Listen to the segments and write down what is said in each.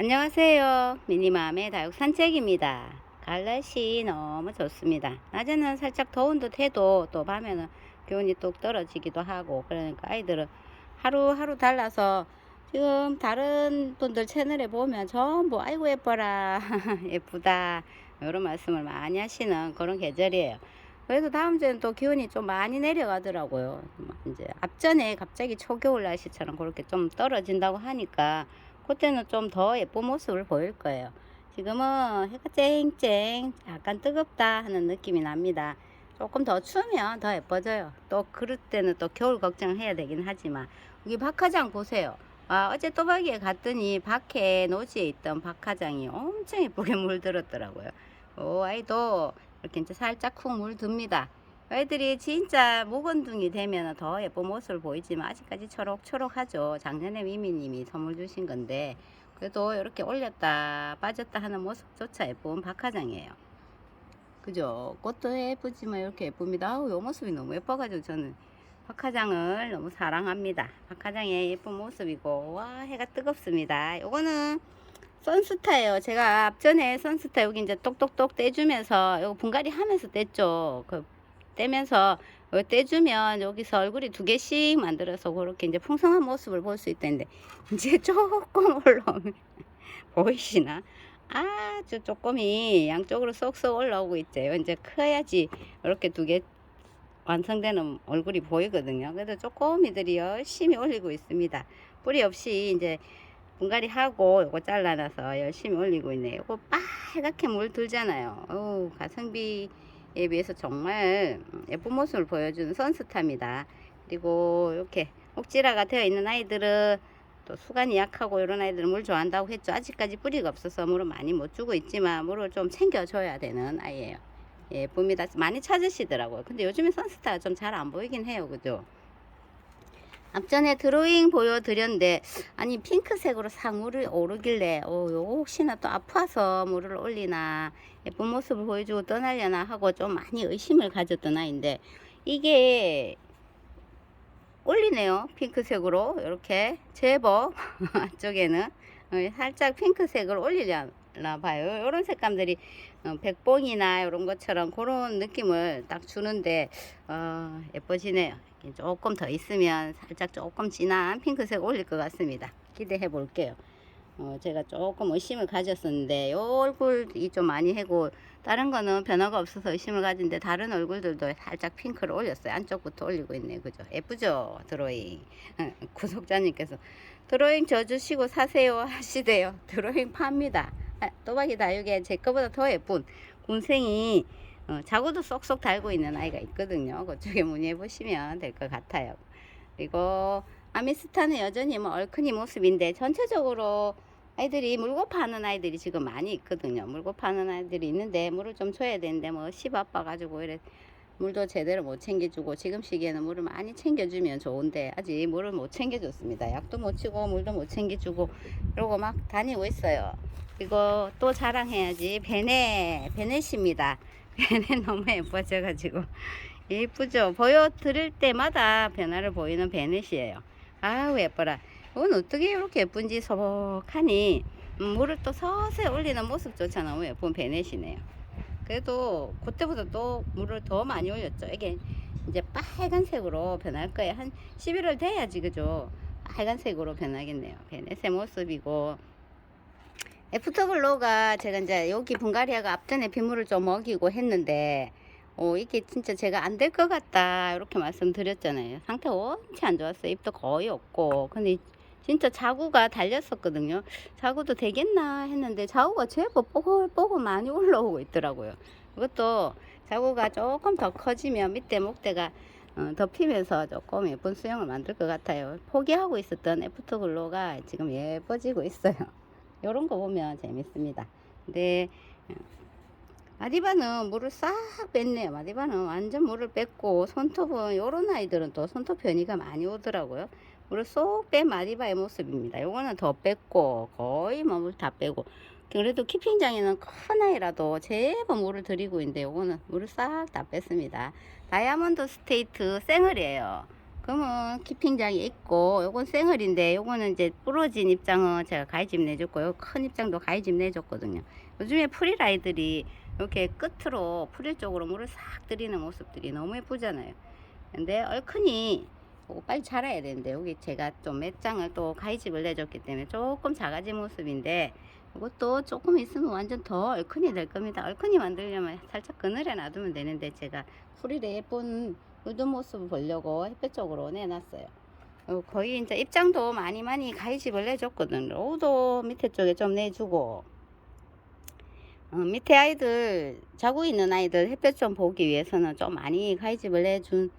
안녕하세요. 미니맘의 다육 산책입니다. 가을 날씨 너무 좋습니다. 낮에는 살짝 더운 듯 해도 또 밤에는 기온이 뚝 떨어지기도 하고 그러니까 아이들은 하루하루 달라서 지금 다른 분들 채널에 보면 전부 아이고 예뻐라 예쁘다 이런 말씀을 많이 하시는 그런 계절이에요. 그래도 다음 주에는 또 기온이 좀 많이 내려가더라고요. 이제 앞전에 갑자기 초겨울 날씨처럼 그렇게 좀 떨어진다고 하니까 그때는 좀 더 예쁜 모습을 보일 거예요. 지금은 해가 쨍쨍 약간 뜨겁다 하는 느낌이 납니다. 조금 더 추우면 더 예뻐져요. 또 그럴 때는 또 겨울 걱정해야 되긴 하지만 여기 박하장 보세요. 아, 어제 또박이에 갔더니 밖에 노지에 있던 박하장이 엄청 예쁘게 물들었더라고요. 오, 아이도 이렇게 이제 살짝 쿵 물듭니다. 아이들이 진짜 묵은둥이 되면 더 예쁜 모습을 보이지만 아직까지 초록초록하죠. 작년에 미미님이 선물 주신 건데 그래도 이렇게 올렸다 빠졌다 하는 모습조차 예쁜 박하장이에요. 그죠? 꽃도 예쁘지만 이렇게 예쁩니다. 아우, 요 모습이 너무 예뻐가지고 저는 박하장을 너무 사랑합니다. 박하장의 예쁜 모습이고 와 해가 뜨겁습니다. 요거는 선스타예요. 제가 앞전에 선스타 여기 이제 똑똑똑 떼주면서 요거 분갈이 하면서 뗐죠. 그 떼면서 요 떼주면 여기서 얼굴이 두 개씩 만들어서 그렇게 이제 풍성한 모습을 볼 수 있다는데 이제 조금 올라오면 보이시나? 아주 조금이 양쪽으로 쏙쏙 올라오고 있죠. 이제 커야지 이렇게 두 개 완성되는 얼굴이 보이거든요. 그래도 조금이들이 열심히 올리고 있습니다. 뿌리 없이 이제 분갈이 하고 요거 잘라놔서 열심히 올리고 있네요. 요거 빨갛게 물 들잖아요. 어우, 가성비 에 비해서 정말 예쁜 모습을 보여주는 선스타입니다. 그리고 이렇게 옥지라가 되어 있는 아이들은 또 수간이 약하고 이런 아이들은 물 좋아한다고 했죠. 아직까지 뿌리가 없어서 물을 많이 못 주고 있지만 물을 좀 챙겨줘야 되는 아이예요. 예쁩니다. 많이 찾으시더라고요. 근데 요즘에 선스타가 좀 잘 안 보이긴 해요. 그죠? 앞전에 드로잉 보여드렸는데 아니 핑크색으로 상물이 오르길래 어, 요 혹시나 또 아파서 물을 올리나 예쁜 모습을 보여주고 떠나려나 하고 좀 많이 의심을 가졌던 아이인데 이게 올리네요 핑크색으로. 이렇게 제법 안쪽에는 어, 살짝 핑크색을 올리려나 봐요. 이런 색감들이 어, 백봉이나 이런 것처럼 그런 느낌을 딱 주는데 어, 예뻐지네요. 조금 더 있으면 살짝 조금 진한 핑크색 올릴 것 같습니다. 기대해 볼게요 어, 제가 조금 의심을 가졌었는데 요 얼굴이 좀 많이 해고 다른 거는 변화가 없어서 의심을 가진데 다른 얼굴들도 살짝 핑크를 올렸어요. 안쪽부터 올리고 있네요. 그죠? 예쁘죠? 드로잉. 어, 구독자님께서 드로잉 져주시고 사세요 하시대요. 드로잉 팝니다. 아, 또박이 다육에 제 거보다 더 예쁜 군생이 어, 자구도 쏙쏙 달고 있는 아이가 있거든요. 그쪽에 문의해 보시면 될 것 같아요. 그리고 아미스타는 여전히 뭐 얼큰이 모습인데 전체적으로 아이들이 물고 파는 아이들이 지금 많이 있거든요. 물고 파는 아이들이 있는데 물을 좀 줘야 되는데 뭐씨 바빠가지고 이래 물도 제대로 못 챙겨주고 지금 시기에는 물을 많이 챙겨주면 좋은데 아직 물을 못 챙겨줬습니다. 약도 못 치고 물도 못 챙겨주고 이러고 막 다니고 있어요. 이거 또 자랑해야지 베네 베넷입니다. 베넷 너무 예뻐져가지고 예쁘죠. 보여드릴 때마다 변화를 보이는 베넷이에요. 아우 예뻐라. 이건 어떻게 이렇게 예쁜지 소복하니 음, 물을 또 서서히 올리는 모습조차 너무 예쁜 베넷이네요. 그래도 그때보다 또 물을 더 많이 올렸죠. 이게 이제 빨간색으로 변할 거예요. 한 11월 돼야지 그죠? 빨간색으로 변하겠네요. 베넷의 모습이고 애프터블로가 제가 이제 여기 분가리아가 앞전에 빗물을 좀 먹이고 했는데 어, 이게 진짜 제가 안 될 것 같다 이렇게 말씀드렸잖아요. 상태 원체 안 좋았어요. 입도 거의 없고 근데 진짜 자구가 달렸었거든요. 자구도 되겠나 했는데 자구가 제법 뽀글뽀글 많이 올라오고 있더라고요. 이것도 자구가 조금 더 커지면 밑에 목대가 어, 덮이면서 조금 예쁜 수영을 만들 것 같아요. 포기하고 있었던 애프터 글로가 지금 예뻐지고 있어요. 이런 거 보면 재밌습니다. 근데 어, 마디바는 물을 싹 뺐네요. 마디바는 완전 물을 뺐고 손톱은 요런 아이들은 또 손톱 변이가 많이 오더라고요. 물을 쏙 뺀 마디바의 모습입니다. 요거는 더 뺐고 거의 뭐물다 빼고 그래도 키핑장에는 큰 아이라도 제법 물을 들이고 있는데 요거는 물을 싹 다 뺐습니다. 다이아몬드 스테이트 생얼이에요. 검은 키핑장이 있고 요건 생얼인데 요거는 이제 부러진 입장은 제가 가위집 내줬고 요큰 입장도 가위집 내줬거든요 요즘에 프릴아이들이 이렇게 끝으로 프릴 쪽으로 물을 싹 들이는 모습들이 너무 예쁘잖아요 근데 얼큰이 요거 빨리 자라야 되는데 여기 제가 좀 몇 장을 또 가위집을 내줬기 때문에 조금 작아진 모습인데 이것도 조금 있으면 완전 더 얼큰이 될 겁니다 얼큰이 만들려면 살짝 그늘에 놔두면 되는데 제가 프릴의 예쁜 요즘 모습을 보려고 햇볕 쪽으로 내놨어요. 어, 거의 이제 입장도 많이 많이 가위집을 내줬거든. 로우도 밑에 쪽에 좀 내주고. 어, 밑에 아이들, 자고 있는 아이들 햇볕 좀 보기 위해서는 좀 많이 가위집을 내준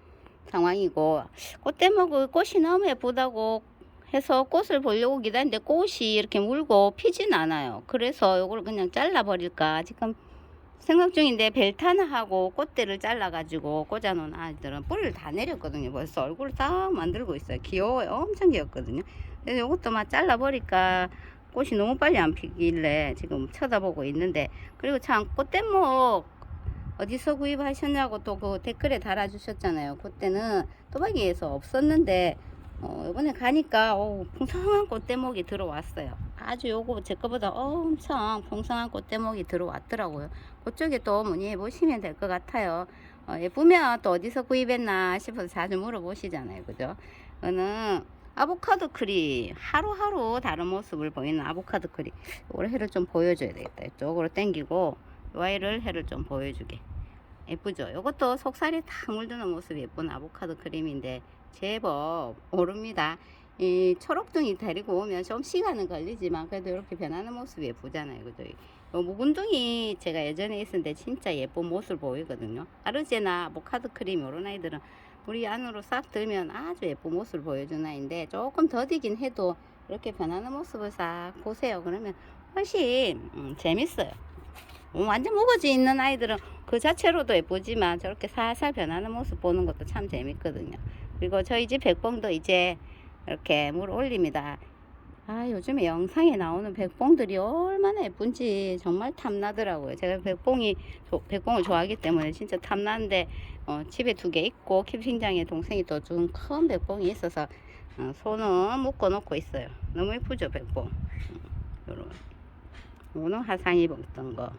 상황이고, 꽃대목을 꽃이 너무 예쁘다고 해서 꽃을 보려고 기다리는데 꽃이 이렇게 물고 피진 않아요. 그래서 이걸 그냥 잘라버릴까. 지금 생각 중인데 벨타나하고 꽃대를 잘라가지고 꽂아놓은 아이들은 뿌리를 다 내렸거든요. 벌써 얼굴을 딱 만들고 있어요. 귀여워요. 엄청 귀엽거든요. 그래서 이것도 막 잘라버릴까 꽃이 너무 빨리 안 피길래 지금 쳐다보고 있는데 그리고 참 꽃대목 어디서 구입하셨냐고 또 그 댓글에 달아주셨잖아요. 그때는 또박이에서 없었는데 어, 이번에 가니까 어, 풍성한 꽃대목이 들어왔어요. 아주 요거 제 거보다 엄청 풍성한 꽃대목이 들어왔더라고요. 그쪽에 또 문의해 보시면 될 것 같아요. 어, 예쁘면 또 어디서 구입했나 싶어서 자주 물어보시잖아요. 그죠? 저는 아보카도 크리 하루하루 다른 모습을 보이는 아보카도 크리 이걸 해를 좀 보여줘야 되겠다. 이쪽으로 당기고 이 아이를 해를 좀 보여주게. 예쁘죠? 이것도 속살이 탁 물드는 모습이 예쁜 아보카도 크림인데 제법 오릅니다. 이 초록둥이 데리고 오면 좀 시간은 걸리지만 그래도 이렇게 변하는 모습이 예쁘잖아요. 그죠? 요 묵은둥이 제가 예전에 있었는데 진짜 예쁜 모습을 보이거든요. 아르제나 아보카도 크림 이런 아이들은 우리 안으로 싹 들면 아주 예쁜 모습을 보여주는 아이인데 조금 더디긴 해도 이렇게 변하는 모습을 싹 보세요. 그러면 훨씬 음, 재밌어요. 음, 완전 무거지 있는 아이들은 그 자체로도 예쁘지만 저렇게 살살 변하는 모습 보는 것도 참 재밌거든요. 그리고 저희 집 백봉도 이제 이렇게 물 올립니다. 아, 요즘에 영상에 나오는 백봉들이 얼마나 예쁜지 정말 탐나더라고요. 제가 백봉이, 조- 백봉을 좋아하기 때문에 진짜 탐나는데, 어, 집에 두 개 있고, 캠핑장에 동생이 또 준 큰 백봉이 있어서, 어, 손은 묶어 놓고 있어요. 너무 예쁘죠, 백봉. 음, 요런. 오늘 화상이 입었던 거.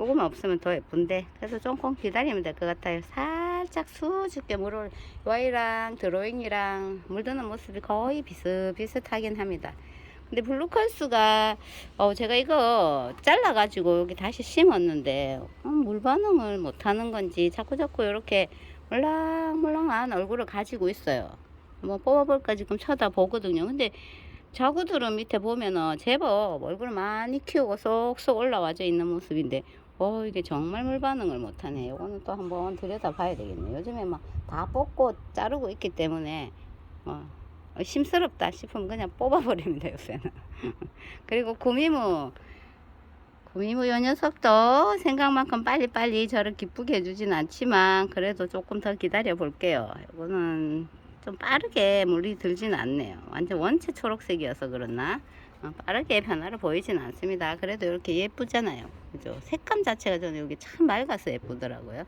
요거만 없으면 더 예쁜데. 그래서 조금 기다리면 될 것 같아요. 살짝 수줍게 물을 와이랑 드로잉이랑 물드는 모습이 거의 비슷비슷하긴 합니다. 근데 블루컬스가 어 제가 이거 잘라 가지고 여기 다시 심었는데 어, 물 반응을 못 하는 건지 자꾸 자꾸 이렇게 물랑물랑한 얼굴을 가지고 있어요. 뭐 뽑아볼까 지금 쳐다보거든요. 근데 자구들은 밑에 보면은 제법 얼굴을 많이 키우고 쏙쏙 올라와져 있는 모습인데 어 이게 정말 물 반응을 못하네. 요거는 또 한번 들여다 봐야 되겠네. 요즘에 막 다 뽑고 자르고 있기 때문에 어, 어, 심스럽다 싶으면 그냥 뽑아버립니다 요새는. 그리고 구미무 구미무 요 녀석도 생각만큼 빨리빨리 저를 기쁘게 해주진 않지만 그래도 조금 더 기다려 볼게요. 요거는 좀 빠르게 물이 들지는 않네요. 완전 원체 초록색이어서 그렇나? 어, 빠르게 변화를 보이진 않습니다. 그래도 이렇게 예쁘잖아요. 그죠? 색감 자체가 저는 여기 참 맑아서 예쁘더라고요.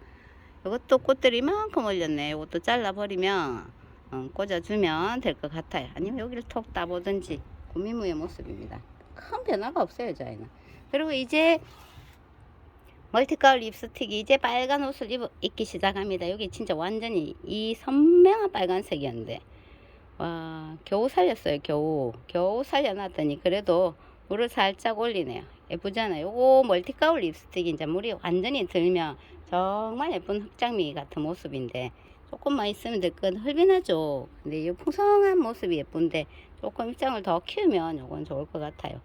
이것도 꽃들이 이만큼 올렸네. 이것도 잘라버리면 어, 꽂아주면 될 것 같아요. 아니면 여기를 톡 따보든지 고미무의 모습입니다. 큰 변화가 없어요, 저희는. 그리고 이제 멀티컬 립스틱이 이제 빨간 옷을 입, 입기 시작합니다. 여기 진짜 완전히 이 선명한 빨간색이었는데 와, 겨우 살렸어요, 겨우. 겨우 살려놨더니 그래도 물을 살짝 올리네요. 예쁘잖아요. 요거 멀티가울 립스틱이 이제 물이 완전히 들면 정말 예쁜 흑장미 같은 모습인데 조금만 있으면 될건 헐빈하죠. 근데 이 풍성한 모습이 예쁜데 조금 입장을 더 키우면 요건 좋을 것 같아요.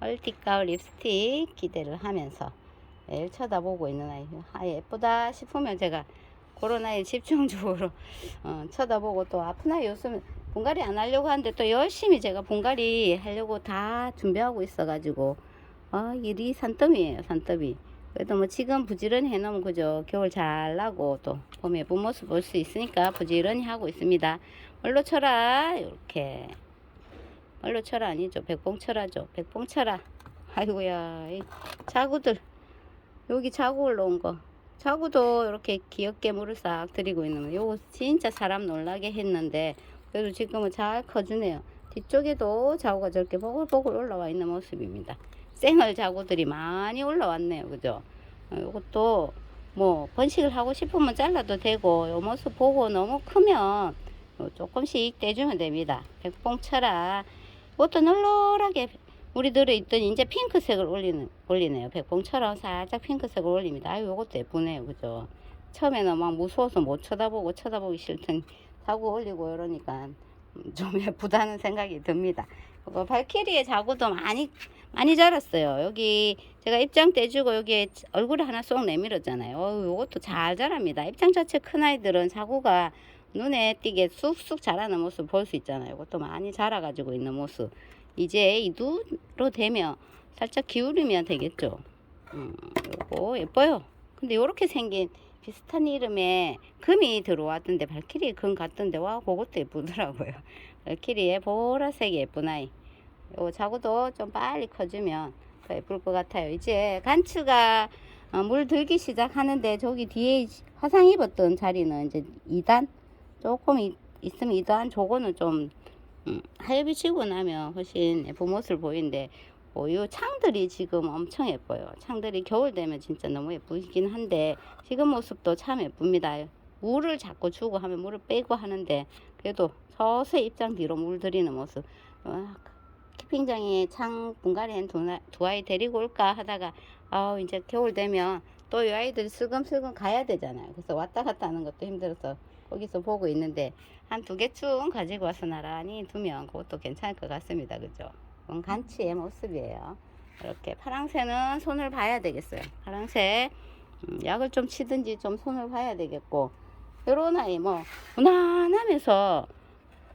멀티가울 립스틱 기대를 하면서 매일 쳐다보고 있는 아이. 아, 예쁘다 싶으면 제가 아이 집중적으로 어, 쳐다보고 또 아픈 아이 요즘 분갈이 안 하려고 하는데 또 열심히 제가 분갈이 하려고 다 준비하고 있어가지고 아 일이 산더미예요 산더미. 그래도 뭐 지금 부지런히 해놓으면 그죠 겨울 잘 나고 또 봄에 예쁜 모습 볼 수 있으니까 부지런히 하고 있습니다. 얼로 쳐라? 이렇게. 얼로 쳐라? 아니죠. 백봉 쳐라죠. 백봉 쳐라. 아이고야 이 자구들. 여기 자구 올라온 거. 자구도 이렇게 귀엽게 물을 싹 들이고 있는 거. 요거 진짜 사람 놀라게 했는데 그래도 지금은 잘 커주네요. 뒤쪽에도 자구가 저렇게 보글보글 올라와 있는 모습입니다. 생얼 자구들이 많이 올라왔네요. 그죠? 어, 요것도 뭐 번식을 하고 싶으면 잘라도 되고 요 모습 보고 너무 크면 요 조금씩 떼주면 됩니다. 백봉철아 이것도 널널하게 물이 들어있던 이제 핑크색을 올리는, 올리네요. 백봉처럼 살짝 핑크색을 올립니다. 아유, 요것도 예쁘네요. 그죠? 처음에는 막 무서워서 못 쳐다보고 쳐다보기 싫더니 자구 올리고 이러니까 좀 예쁘다는 생각이 듭니다. 그거 발키리의 자구도 많이, 많이 자랐어요. 여기 제가 입장 떼주고 여기에 얼굴에 하나 쏙 내밀었잖아요. 어, 요것도 잘 자랍니다. 입장 자체 큰 아이들은 자구가 눈에 띄게 쑥쑥 자라는 모습 볼 수 있잖아요. 이것도 많이 자라가지고 있는 모습. 이제 이 눈으로 되면 살짝 기울이면 되겠죠. 음, 요거 예뻐요. 근데 요렇게 생긴 비슷한 이름의 금이 들어왔던데 발키리 금 같던데 와 그것도 예쁘더라고요. 발키리의 보라색 예쁜 아이. 요 자구도 좀 빨리 커주면 더 예쁠 것 같아요. 이제 간추가 어, 물 들기 시작하는데 저기 뒤에 화상 입었던 자리는 이제 2단 조금 있, 있으면 2단 저거는 좀 음, 하엽이 치고 나면 훨씬 예쁜 모습을 보이는데 어, 요 창들이 지금 엄청 예뻐요. 창들이 겨울 되면 진짜 너무 예쁘긴 한데 지금 모습도 참 예쁩니다. 물을 자꾸 주고 하면 물을 빼고 하는데 그래도 서서히 입장 뒤로 물 들이는 모습. 어, 키핑장에 창 분갈이한 두, 나- 두 아이 데리고 올까 하다가 아우 이제 겨울 되면 또 이 아이들이 슬금슬금 가야 되잖아요. 그래서 왔다 갔다 하는 것도 힘들어서 거기서 보고 있는데 한 두 개쯤 가지고 와서 나란히 두면 그것도 괜찮을 것 같습니다. 그죠? 그건 간치의 모습이에요. 이렇게 파랑새는 손을 봐야 되겠어요. 파랑새 음, 약을 좀 치든지 좀 손을 봐야 되겠고 요런 아이 뭐 무난하면서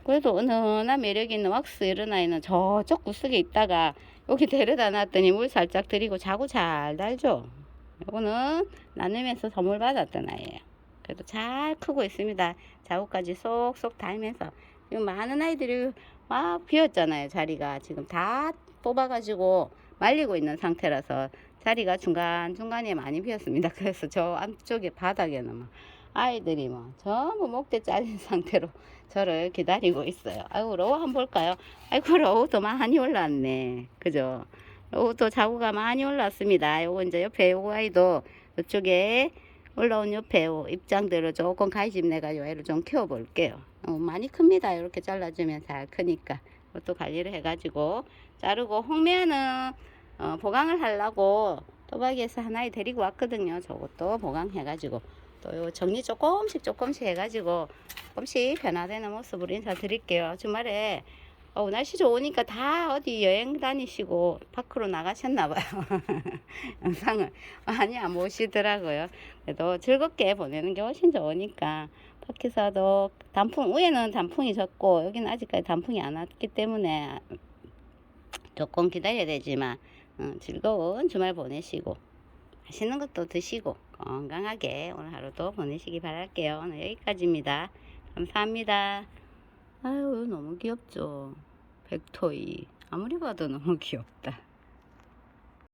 그래도 은은한 매력 있는 왁스 이런 아이는 저쪽 구석에 있다가 여기 데려다 놨더니 물 살짝 들이고 자고 잘 달죠. 요거는 나누면서 선물 받았던 아이예요. 그래도 잘 크고 있습니다. 자구까지 쏙쏙 달면서 지금 많은 아이들이 막 비었잖아요. 자리가 지금 다 뽑아가지고 말리고 있는 상태라서 자리가 중간 중간에 많이 비었습니다. 그래서 저 안쪽에 바닥에는 막 아이들이 뭐 전부 목대 잘린 상태로 저를 기다리고 있어요. 아이고 로우 한번 볼까요? 아이고 로우도 많이 올랐네. 그죠? 로우도 자구가 많이 올랐습니다. 요거 이제 옆에 요거 아이도 이쪽에 올라온 옆에 요 입장대로 조금 가위집 내가 요 애를 좀 키워 볼게요. 어, 많이 큽니다. 이렇게 잘라주면 잘 크니까. 그것도 관리를 해가지고 자르고 홍매화는 어, 보강을 하려고 또박이에서 하나에 데리고 왔거든요. 저것도 보강해가지고 또 요 정리 조금씩 조금씩 해가지고 조금씩 변화되는 모습으로 인사드릴게요. 주말에 어, 날씨 좋으니까 다 어디 여행 다니시고 밖으로 나가셨나 봐요. 영상을 많이 안 보시더라고요. 그래도 즐겁게 보내는 게 훨씬 좋으니까 밖에서도 단풍 위에는 단풍이 졌고 여기는 아직까지 단풍이 안 왔기 때문에 조금 기다려야 되지만 어, 즐거운 주말 보내시고 맛있는 것도 드시고 건강하게 오늘 하루도 보내시기 바랄게요. 오늘 여기까지입니다. 감사합니다. 아유 너무 귀엽죠. 백토이 아무리 봐도 너무 귀엽다.